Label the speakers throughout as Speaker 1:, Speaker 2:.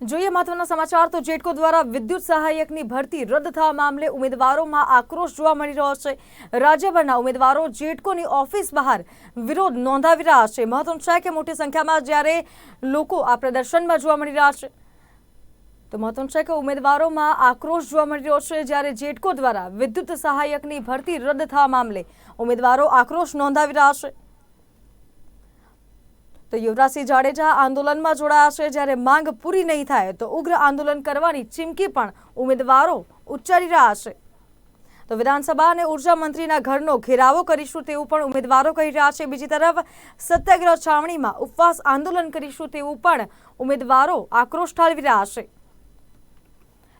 Speaker 1: જોઈએ મહત્વના સમાચાર, તો જેટકો દ્વારા વિદ્યુત સહાયકની ભરતી રદ થવા મામલે ઉમેદવારોમાં આક્રોશ જોવા મળી રહ્યો છે. રાજ્યભરના ઉમેદવારો જેટકોની ઓફિસ બહાર વિરોધ નોંધાવી રહ્યા છે. મહત્વનું છે કે મોટી સંખ્યામાં જ્યારે લોકો આ પ્રદર્શનમાં જોવા મળી રહ્યા છે, તો મહત્વનું છે કે ઉમેદવારોમાં આક્રોશ જોવા મળી રહ્યો છે. જ્યારે જેટકો દ્વારા વિદ્યુત સહાયકની ભરતી રદ થવા મામલે ઉમેદવારો આક્રોશ નોંધાવી રહ્યા છે. તો યુવરાજસિંહ જાડેજા આંદોલનમાં જોડાયા છે. જ્યારે માંગ પૂરી નહીં થાય તો ઉગ્ર આંદોલન કરવાની ચીમકી પણ ઉમેદવારો ઉચ્ચારી રહ્યા છે. તો વિધાનસભા અને ઊર્જા મંત્રીના ઘરનો ઘેરાવો કરીશું તેવું પણ ઉમેદવારો કહી રહ્યા છે. બીજી તરફ સત્યાગ્રહ છાવણીમાં ઉપવાસ આંદોલન કરીશું તેવું પણ ઉમેદવારો આક્રોશ ઠાલવી રહ્યા છે.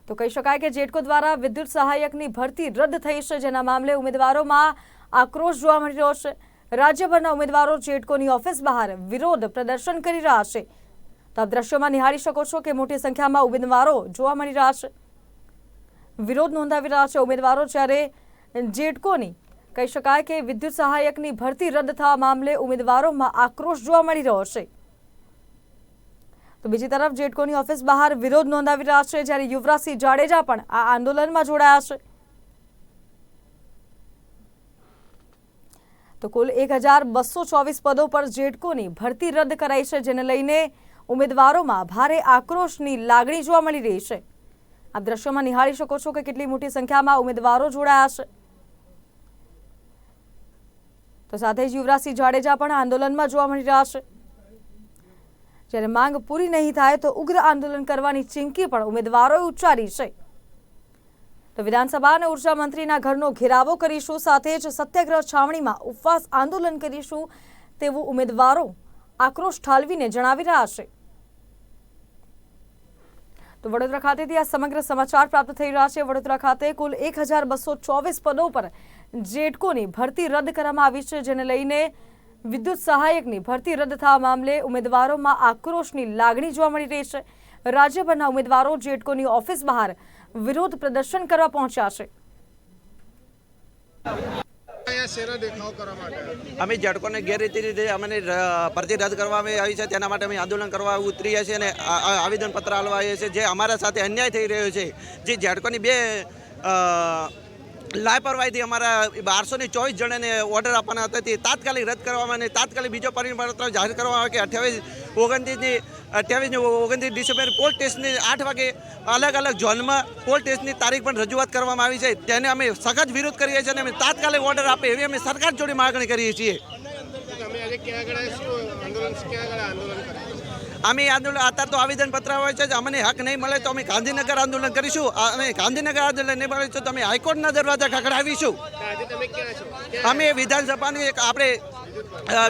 Speaker 1: તો કહી શકાય કે જેટકો દ્વારા વિદ્યુત સહાયકની ભરતી રદ થઈ છે, જેના મામલે ઉમેદવારોમાં આક્રોશ જોવા મળી રહ્યો છે. રાજ્યભરના ઉમેદવારો જેટકોની ઓફિસ બહાર વિરોધ પ્રદર્શન કરી રહ્યા છે. તો આપ દ્રશ્યોમાં નિહાળી શકો છો કે મોટી સંખ્યામાં ઉમેદવારો જોવા મળી રહ્યા છે. વિરોધ નોંધાવી રહ્યા છે ઉમેદવારો જ્યારે જેટકોની, કહી શકાય કે વિદ્યુત સહાયકની ભરતી રદ થવા મામલે ઉમેદવારોમાં આક્રોશ જોવા મળી રહ્યો છે. તો બીજી તરફ જેટકોની ઓફિસ બહાર વિરોધ નોંધાવી રહ્યા છે જ્યારે યુવરાજસિંહ જાડેજા પણ આ આંદોલનમાં જોડાયા છે. તો કુલ એક હજાર બસો ચોવીસ પદો પર જેટકોની ભરતી રદ કરાઈ છે, જેને લઈને ઉમેદવારોમાં ભારે આક્રોશની લાગણી જોવા મળી રહી છે. આ દ્રશ્યોમાં નિહાળી શકો છો કે કેટલી મોટી સંખ્યામાં ઉમેદવારો જોડાયા છે. તો સાથે જ યુવરાજસિંહ જાડેજા પણ આંદોલનમાં જોવા મળી રહ્યા છે. જ્યારે માંગ પૂરી નહીં થાય તો ઉગ્ર આંદોલન કરવાની ચીમકી પણ ઉમેદવારોએ ઉચ્ચારી છે. તો વિધાનસભા અને ઊર્જા મંત્રીના ઘરનો ઘેરાવો કરીશું, સાથે જ સત્યાગ્રહ છાવણીમાં ઉપવાસ આંદોલન કરીશું તેવું ઉમેદવારો આક્રોશ ઠાલવીને જણાવી રહ્યા છે. તો વડોદરા ખાતેથી આ સમગ્ર સમાચાર પ્રાપ્ત થઈ રહ્યા છે. વડોદરા ખાતે કુલ એક પદો પર જેટકોની ભરતી રદ કરવામાં આવી છે, જેને લઈને વિદ્યુત સહાયકની ભરતી રદ થવા મામલે ઉમેદવારોમાં આક્રોશની લાગણી જોવા મળી રહી છે. રાજ્યભરના ઉમેદવારો જેટકોની ઓફિસ બહાર વિરોધ પ્રદર્શન કરવા પહોંચ્યા છે.
Speaker 2: અમે ઝટકોને ગેરરીતિ રીતે અમને ભરતી રદ કરવામાં આવી છે. તેના માટે અમે આંદોલન કરવા ઉતરીએ છીએ અને આવેદનપત્ર આપવા આવીએ છીએ. જે અમારા સાથે અન્યાય થઈ રહ્યો છે જે ઝટકોની બે લાપરવાહીથી અમારા બારસો ને ચોવીસ જણાને ઓર્ડર આપવાના હતા. તે તાત્કાલિક રદ કરવામાં અને તાત્કાલિક બીજો પરિપત્ર જાહેર કરવામાં આવે કે અઠ્યાવીસ ઓગણત્રીસની, અઠ્યાવીસની ઓગણત્રીસ ડિસેમ્બર પોલ ટેસ્ટની આઠ વાગે અલગ અલગ ઝોનમાં પોલ ટેસ્ટની તારીખ પણ રજૂઆત કરવામાં આવી છે. તેને અમે સખત વિરોધ કરીએ છીએ અને અમે તાત્કાલિક ઓર્ડર આપે એવી અમે સરકાર જોડે માગણી કરીએ છીએ. અમે આંદોલન અત્યારે તો આવેદનપત્ર હોય છે અમને હક નહીં મળે તો અમે ગાંધીનગર આંદોલન કરીશું. અમે અને ગાંધીનગર આંદોલન નહીં મળે તો અમે હાઈકોર્ટના દરવાજા ખખડાવીશું.
Speaker 3: તમે
Speaker 2: અમે વિધાનસભાની એક આપણે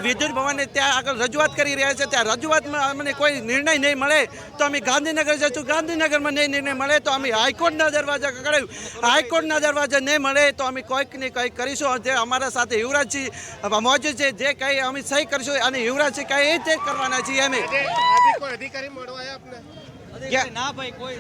Speaker 2: વિદ્યુત ભવનને ત્યાં આગળ રજૂઆત કરી રહ્યા છે. ત્યાં રજૂઆતમાં અમને કોઈ નિર્ણય નહીં મળે તો અમે ગાંધીનગર જઈશું. ગાંધીનગરમાં નહીં નિર્ણય મળે તો અમે હાઈકોર્ટના દરવાજા ખખડાવ્યું હાઈકોર્ટના દરવાજા નહીં મળે તો અમે કોઈક ને કંઈક કરીશું. જે અમારા સાથે યુવરાજસિંહ મોજૂદ છે, જે કંઈ અમે સહી કરીશું, અને યુવરાજસિંહ કંઈ એ જ કરવાના છીએ અમે.
Speaker 3: અધિકારી મળવા
Speaker 2: કે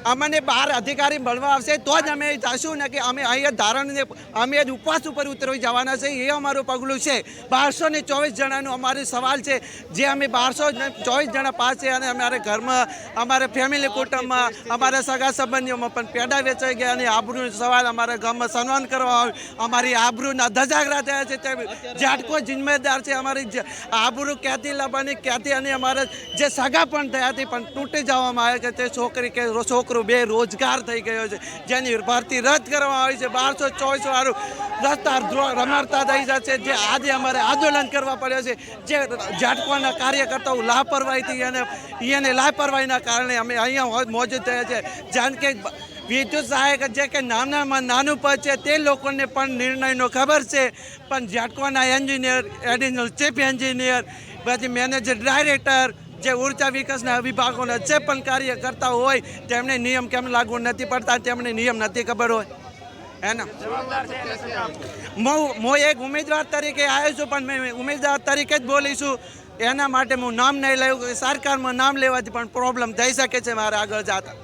Speaker 2: અમને બહાર અધિકારી મળવા આવશે તો જ અમે જાશું ને કે અમે અહીંયા ધારણને અમે જ ઉપવાસ ઉપર ઉતરવી જવાના છે એ અમારું પગલું છે. બારસો ને ચોવીસ જણાનું અમારો સવાલ છે. જે અમે બારસો ચોવીસ જણા પાસે અને અમારા ઘરમાં અમારા ફેમિલી કુટુંબમાં અમારા સગા સંબંધીઓમાં પણ પેડા વેચાઈ ગયા અને આબરૂનો સવાલ અમારા ગામમાં સન્માન કરવા આવ્યું. અમારી આબરૂના ધજાગરા થયા છે તે ઝાટકો જિમ્મેદાર છે અમારી આબરૂ ક્યાંથી લાવવાની ક્યાંથી અને અમારા જે સગા પણ થયા હતી પણ તૂટી જવામાં આવે કે છોકરી કે છોકરો બે રોજગાર થઈ ગયો છે. જેની ભરતી રદ કરવામાં આવી છે. બારસો ચોવીસ વાળું રસ્તા રમાડતા થઈ જશે. જે આજે અમારે આંદોલન કરવા પડ્યો છે. જે ઝાટકોના કાર્યકર્તાઓ લાપરવાહીથી અને એને લાપરવાહીના કારણે અમે અહીંયા મોજૂદ થયા છે. જાણ કે વિદ્યુત સહાયક જે કે નાનામાં નાનું પદ છે તે લોકોને પણ નિર્ણયનો ખબર છે. પણ ઝાટકોના એન્જિનિયર, એડિશનલ ચીફ એન્જિનિયર, પછી મેનેજર, ડાયરેક્ટર જે ઊર્જા વિકાસના વિભાગોના જે પણ કાર્ય કરતા હોય, તેમને નિયમ કેમ લાગુ નથી પડતા, તેમને નિયમ નથી ખબર હોય. એના હું એક ઉમેદવાર તરીકે આવ્યો છું, પણ મેં ઉમેદવાર તરીકે જ બોલીશું એના માટે હું નામ નહીં લઉં, સરકારમાં નામ લેવાથી પણ પ્રોબ્લેમ થઈ શકે છે મારે આગળ જતા.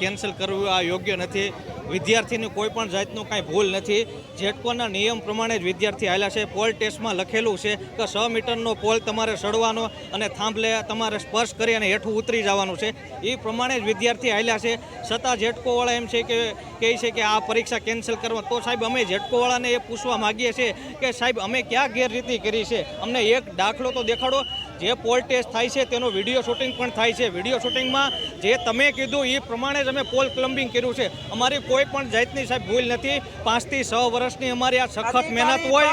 Speaker 4: કેન્સલ કરવું આ યોગ્ય નથી. વિદ્યાર્થીની કોઈ પણ જાતનું કાંઈ ભૂલ નથી. જેટકોના નિયમ પ્રમાણે જ વિદ્યાર્થી હાલ્યા છે. પોલ ટેસ્ટમાં લખેલું છે કે સો મીટરનો પોલ તમારે સડવાનો અને થાંભલે તમારે સ્પર્શ કરી અને હેઠું ઉતરી જવાનું છે. એ પ્રમાણે જ વિદ્યાર્થી હાલ્યા છે. છતાં જેટકોવાળા એમ છે કે, કહે છે કે આ પરીક્ષા કેન્સલ કરવા. તો સાહેબ અમે જેટકોવાળાને એ પૂછવા માગીએ છીએ કે સાહેબ અમે ક્યાં ગેરરીતિ કરી છે? અમને એક દાખલો તો દેખાડો. જે પોલ ટેસ્ટ થાય છે તેનો વીડિયો શૂટિંગ પણ થાય છે. વીડિયો શૂટિંગમાં જે તમે કીધું એ પ્રમાણે જ અમે પોલ ક્લમ્બિંગ કર્યું છે. અમારી કોઈ પણ જાતની સાહેબ ભૂલ નથી. પાંચથી છ વર્ષની અમારી આ સખત મહેનત હોય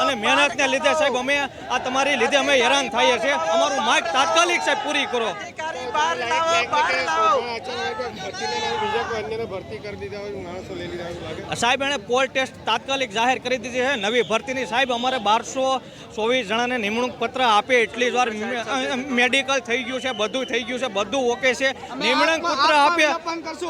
Speaker 4: અને મહેનતને લીધે સાહેબ અમે આ તમારી લીધે અમે હેરાન થઈએ છીએ. અમારું માર્ગ તાત્કાલિક સાહેબ પૂરી કરો.
Speaker 2: બહાર લાવો બહાર લાવો.
Speaker 4: સાહેબ એણે પોલ ટેસ્ટ તાત્કાલિક જાહેર કરી દીધી છે. નવી ભરતીની સાહેબ અમારે બારસો ચોવીસ જણાને નિમણૂક પત્ર આપે એટલી જ વાર મેડિકલ થઈ ગયું છે બધું થઈ ગયું છે બધું ઓકે છે. નિમણૂક પત્ર આપે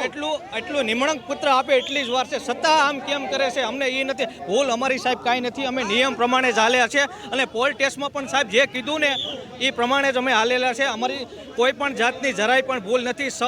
Speaker 4: એટલું એટલું નિમણૂક પત્ર આપે એટલી જ વાર છે. છતાં આમ કેમ કરે છે અમને એ નથી. ભૂલ અમારી સાહેબ કાંઈ નથી. અમે નિયમ પ્રમાણે જ હાલ્યા છે. અને પોલ ટેસ્ટમાં પણ સાહેબ જે કીધું ને એ પ્રમાણે જ અમે હાલેલા છે. અમારી કોઈ પણ જાતની જરાય પણ ભૂલ નથી. સ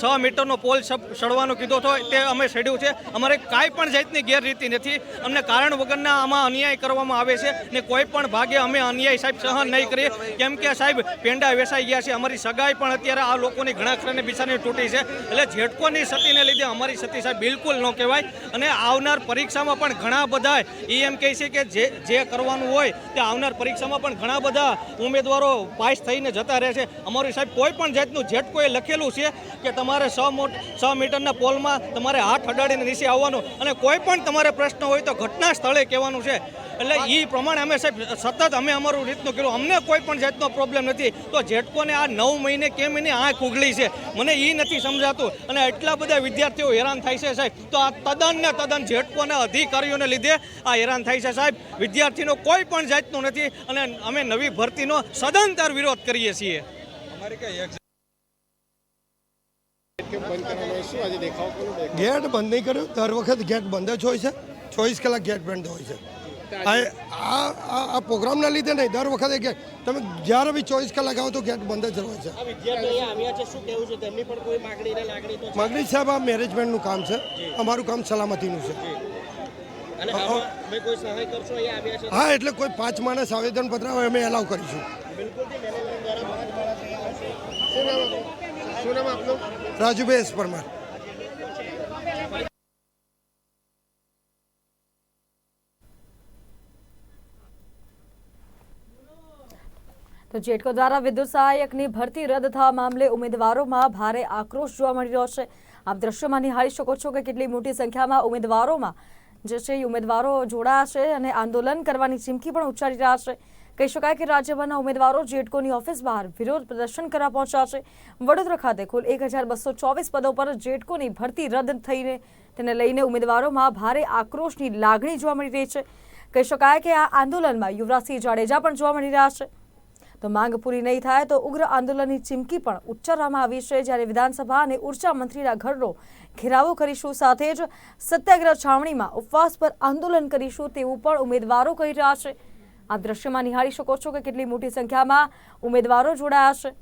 Speaker 4: છ મીટરનો પોલ સડવાનું કીધો હતો તે અમે સડ્યું છે. અમારે કાંઈ પણ જાતની ગેરરીતિ નથી. અમને કારણ વગરના આમાં અન્યાય કરવામાં આવે છે ને કોઈ પણ ભાગે અમે અન્યાય સાહેબ સહન નહીં કરીએ. કેમ કે સાહેબ, પેંડા વેસાઈ ગયા છે. અમારી સગાઈ પણ અત્યારે આ લોકોની ઘણા ખરાને બિચારની તૂટી છે. એટલે ઝેટકોની સતીને લીધે અમારી સતી સાહેબ બિલકુલ ન કહેવાય. અને આવનાર પરીક્ષામાં પણ ઘણા બધા એ એમ કહે છે કે જે જે કરવાનું હોય તે આવનાર પરીક્ષામાં પણ ઘણા બધા ઉમેદવારો પાસ થઈને જતા રહે છે. અમારી સાહેબ કોઈ પણ જાતનું જેટકોએ લખેલું છે કે તમારે સો મોટ છ મીટરના પોલમાં તમારે હાથ અડાડીને નીચે આવવાનું અને કોઈ પણ તમારે પ્રશ્ન હોય તો ઘટના સ્થળે કહેવાનું છે. એટલે એ પ્રમાણે અમે સાહેબ સતત અમે અમારું રીતનું કર્યું. અમને કોઈ પણ જાતનો પ્રોબ્લેમ નથી. તો ઝેટકોને આ નવ મહિને કેમ એની આંખ ઉગલી છે? મને એ નથી સમજાતું. અને એટલા બધા વિદ્યાર્થીઓ હેરાન થાય છે સાહેબ. તો આ તદ્દન ને તદ્દન ઝેટકોને અધિકારીઓને લીધે આ હેરાન થાય છે સાહેબ. વિદ્યાર્થીનો કોઈ પણ જાતનું નથી. અને અમે નવી ભરતીનો સદંતર વિરોધ કરીએ છીએ.
Speaker 5: ગેટ બંધ નહીં કર્યું. દર વખત ગેટ બંધ જ હોય છે. ચોવીસ કલાક ગેટ બંધ હોય છે. આ આ આ- આ પ્રોગ્રામના લીધે નહીં. દર વખતે ગેટ તમે જ્યારે બી ચોવીસ કલાક આવો તો ગેટ બંધ જ હોય છે. માગણી સાહેબ આ મેનેજમેન્ટનું કામ છે. અમારું કામ સલામતીનું છે. હા એટલે કોઈ પાંચ માણસ આવેદનપત્ર આવે અમે એલાવ કરીશું.
Speaker 3: શું નામ
Speaker 5: પરમાર.
Speaker 1: તો જેટકો દ્વારા વિદ્યુત સહાયકની ભરતી રદ થવા મામલે ઉમેદવારોમાં ભારે આક્રોશ જોવા મળી રહ્યો છે. આપ દ્રશ્યમાં નિહાળી શકો છો કે કેટલી મોટી સંખ્યામાં ઉમેદવારોમાં જે છે ઉમેદવારો જોડાયા છે અને આંદોલન કરવાની ચીમકી પણ ઉચ્ચારી રહ્યા છે. કહી શકાય કે રાજ્યભરના ઉમેદવારો જેટકોની ઓફિસ બહાર વિરોધ પ્રદર્શન કરવા પહોંચ્યા છે. વડોદરા ખાતે કુલ એક પદો પર જેટકોની ભરતી રદ થઈને તેને લઈને ઉમેદવારોમાં ભારે આક્રોશની લાગણી જોવા મળી રહી છે. કહી શકાય કે આ આંદોલનમાં યુવરાજસિંહ જાડેજા પણ જોવા મળી રહ્યા છે. તો માંગ પૂરી નહીં થાય તો ઉગ્ર આંદોલનની ચીમકી પણ ઉચ્ચારવામાં આવી છે. જ્યારે વિધાનસભા અને ઊર્જા મંત્રીના ઘરનો ઘેરાવો કરીશું, સાથે જ સત્યાગ્રહ છાવણીમાં ઉપવાસ પર આંદોલન કરીશું તેવું પણ ઉમેદવારો કહી રહ્યા છે. આ દ્રશ્યમાં નિહાળી શકો છો કે કેટલી મોટી સંખ્યામાં ઉમેદવારો જોડાયા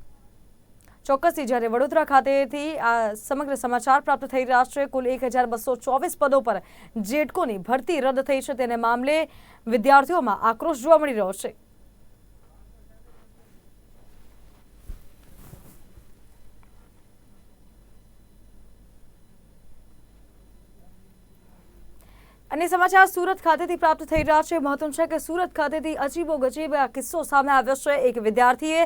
Speaker 1: ચોક્કસથી જ્યારે વડોદરા ખાતેથી આ સમગ્ર સમાચાર પ્રાપ્ત થઈ રહ્યા છે, કુલ એક હજાર બસો ચોવીસ પદો પર જેટકોની ભરતી રદ થઈ છે તેને મામલે વિદ્યાર્થીઓમાં આક્રોશ જોવા મળી રહ્યો છે. અને સમાચાર સુરત ખાતેથી પ્રાપ્ત થઈ રહ્યા છે. મહત્વનું છે કે સુરત ખાતેથી અજીબો ગજીબ કિસ્સો સામે આવ્યો છે. એક વિદ્યાર્થીએ